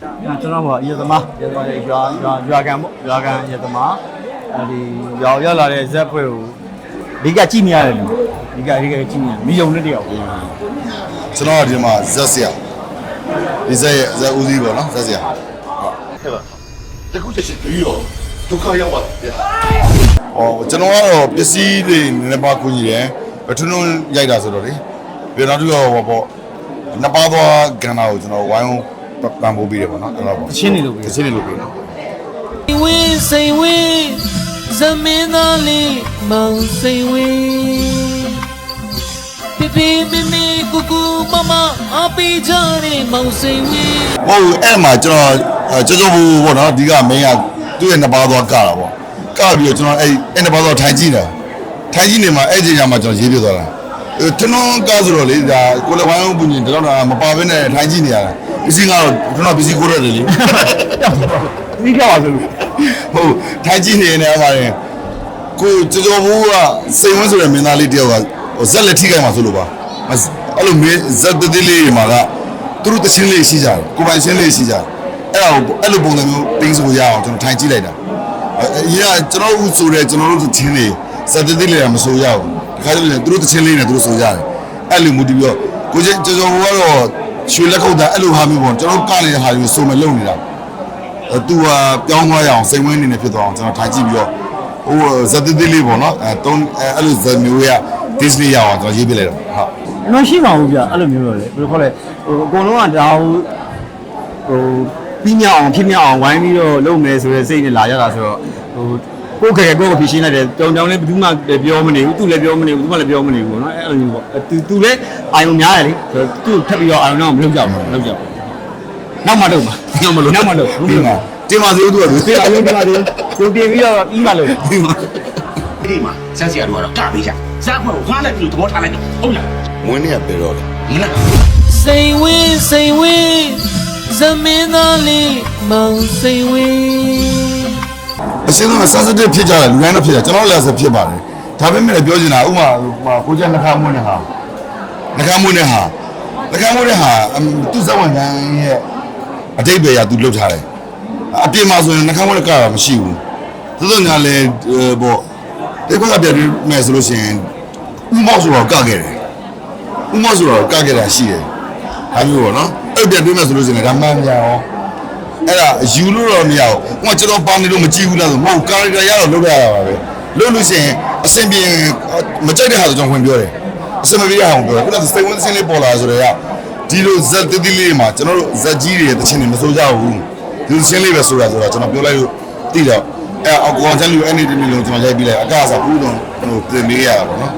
ကျွန်တော်ကရသမားရသမားရွာရွာရွာကန်ပေါ့ရွာကန်ရသမားအဲဒီရွာရောက်လာတဲ့ဇက်ဖွဲ့ကိုအဓိကကြည့်နေရတယ်လူအဓိကအဓိကကြည့်နေမိယုံနဲ့တယောက်ကျွန်တော်ကဒီမှာဇက်ဆရာဒီဇက်ရဲ့ဇက်ဦးစီးပေါ့နော်ဇက်ဆရာတခုချက်ချင်းပြီးတော့ဒုက္ခရောက်ပါတယ်ဟောကျွန်တော်ကတော့ပစ္စည်းတွေနည်းနည်းပါကူညီတယ်ပထနုံရိုက်တာဆိုတော့လေပြီးတော့နောက်တစ်ခုကဟောပေါ့နှစ်ပါးသွားကဏ္ဍကိုကျွန်တော်ဝိုင်းဝန်း ပံ့ပိုးပေးတယ်ပေါ့နော်အဲ့တော့ပေါ့ချင်းနေလို့ပဲတချင်းတွေလုပ်ပေးနော်ဝင်းစိန်ဝင်းဇမင်းသားလေးမောင်စိန်ဝင်းပြပြမမီကူကူမမအပီချာနေမောင်စိန်ဝင်းဟုတ်အဲ့မှာကျွန်တော်အဲကြောကြောဘူးပေါ့နော်အဓိကမင်းကသူ့ရဲ့နှစ်ပါးသွားကတာပေါ့ကပြီးတော့ကျွန်တော်အဲ့အဲ့နှစ်ပါးသွားထိုင်ကြည့်တာထိုင်ကြည့်နေမှာအဲ့ဒီညမှာကျွန်တော်ရေးပြသွားတာအဲကျွန်တော်ကားဆိုတော့လေဒါကိုယ်လည်းဝိုင်းဝန်းပူညီတလောက်တော့မပါဘဲနဲ့ထိုင်ကြည့်နေရတာ ပစ္စည်းကတော့ကျွန်တော်ပစ္စည်းကိုရတယ်လေဒီကြောက်ပါဆိုလို့ဟုတ်ထိုင်ကြည့်နေနေရပါတယ်ကိုကြောကြောဘူးကစိတ်ဝန်းဆိုတဲ့မင်းသားလေးတယောက်ကဟိုဇက်လက်ထိခိုက်မှာဆိုလို့ပါမစအဲ့လိုမင်းဇက်တတိလေးတွေမှာကသူတို့တချင်းလေးရှိကြတယ်ကိုယ်ပိုင်ချင်းလေးရှိကြတယ်အဲ့ဒါကိုအဲ့လိုပုံစံမျိုးတင်းဆိုရအောင်ကျွန်တော်ထိုင်ကြည့်လိုက်တာအဲအရင်ကကျွန်တော်တို့ဆိုတဲ့ကျွန်တော်တို့တချင်းလေးဇက်တတိလေးကမဆိုရဘူးတခါတည်းသူတို့တချင်းလေးနဲ့သူတို့ဆိုရတယ်အဲ့လိုမူတည်ပြီးတော့ကိုကျကြောကြောဘူးကတော့ ရွှေလက်ခုပ်တာအဲ့လိုဟာမျိုးပေါ့ကျွန်တော်ကနေတဲ့ဟာမျိုးစုံမလုံနေတာအဲသူကပြောင်းသွားရအောင်စိတ်ဝင်နေနေဖြစ်သွားအောင်ကျွန်တော်ထိုင်ကြည့်ပြီးတော့ဟိုဇက်တိတိလေးပေါ့နော်အဲတုံးအဲအဲ့လိုဇက်မျိုးရ Disney ရအောင်ကျွန်တော်ရေးပြလိုက်တော့ဟုတ်ကျွန်တော်ရှိမှာဘူးဗျအဲ့လိုမျိုးတော့လေဘယ်လိုခေါ်လဲဟိုအကုန်လုံးကဒါဟိုဟိုပြီးမြောက်အောင်ဖြစ်မြောက်အောင်ဝိုင်းပြီးတော့လုပ်မယ်ဆိုတဲ့စိတ်နဲ့လာရတာဆိုတော့ဟို ကိုယ်ခဲကိုယ်ကိုဖြည့်ရှင်းလိုက်တယ်တောင်တောင်လည်းဘယ်သူမှလည်းပြောမနေဘူးသူလည်းပြောမနေဘူးသူမှလည်းပြောမနေဘူးပေါ့နော်အဲ့လိုမျိုးပေါ့သူသူလည်းအာယုံများတယ်လေဆိုတော့သူ့ထပ်ပြီးတော့အာယုံတော့မလုပ်ကြဘူးမလုပ်ကြဘူးနောက်မှလုပ်မှာနောက်မှလုပ်နောက်မှလုပ်ဘူးဒီဒီမှာမှာတင်ပါစေဦးသူကသူဒီအလုံးဒီမှာဒီကိုတင်ပြီးတော့ပြီးမှလုပ်ဒီမှာဒီမှာဆန်းစီရတော့ကပေးကြဇက်ဘွယ်ဝါလိုက်ပြီးသဘောထားလိုက်တော့ဟုတ်လားဝင်းနေရပြေတော့တယ်ဒီလားစိန်ဝင်းစိန်ဝင်းဇမင်းသားလေးမောင်စိန်ဝင်း အရှင်းဆုံး sensitive ဖြစ်ကြတယ်လူတိုင်းတော့ဖြစ်ကြကျွန်တော်လည်းဆက်ဖြစ်ပါတယ်ဒါပေမဲ့လည်းပြောချင်တာဥမာဟိုကိုကျနှခါမွန်းနေဟာနှခါမွန်းနေဟာနှခါမွန်းနေဟာအမ်သူစဝန်ခံရဲ့အတိတ်ပဲရသူလှုပ်ထားတယ်အပြင်မှာဆိုရင်နှခါမွန်းလည်းကတာမရှိဘူးသို့သောညာလည်းပေါ့ဒီဘက်ကပြန်ပြီးမယ်ဆိုလို့ရှိရင်ဥမောက်ဆိုတော့ကခဲ့တယ်ဥမောက်ဆိုတော့ကခဲ့တာရှိတယ်ဒါမျိုးပေါ့နော်အဲ့ပြန်ပြီးမယ်ဆိုလို့ရှိရင်လည်းဒါမှန်ပြန်ရော အဲ့ဒါယူလို့တော့မရဘူးဟိုကကျွန်တော်ပါနေလို့မကြည့်ဘူးလားဆိုမဟုတ်ကာရီတာရတော့လုပ်ရတာပါပဲလုပ်လို့ရှိရင်အဆင်ပြေမကြိုက်တဲ့ဟာဆိုကျွန်တော်ဝင်ပြောတယ်အဆင်မပြေရအောင်ပြောတယ်ခုနကစိတ်ဝင်စင်းလေးပေါ်လာဆိုတော့ဒီလိုဇက်တိတိလေးမှာကျွန်တော်တို့ဇက်ကြီးတွေတချင်နေမစိုးကြဘူးဒီလိုချင်းလေးပဲဆိုတာဆိုတော့ကျွန်တော်ပြောလိုက်လို့တိတော့အဲအကောင်ချမ်းလူအဲ့ဒီတနေ့လုံးကျွန်တော်ရိုက်ပြီးလိုက်အကစားဘူးတော့ဟိုပြင်ပေးရတာပေါ့နော်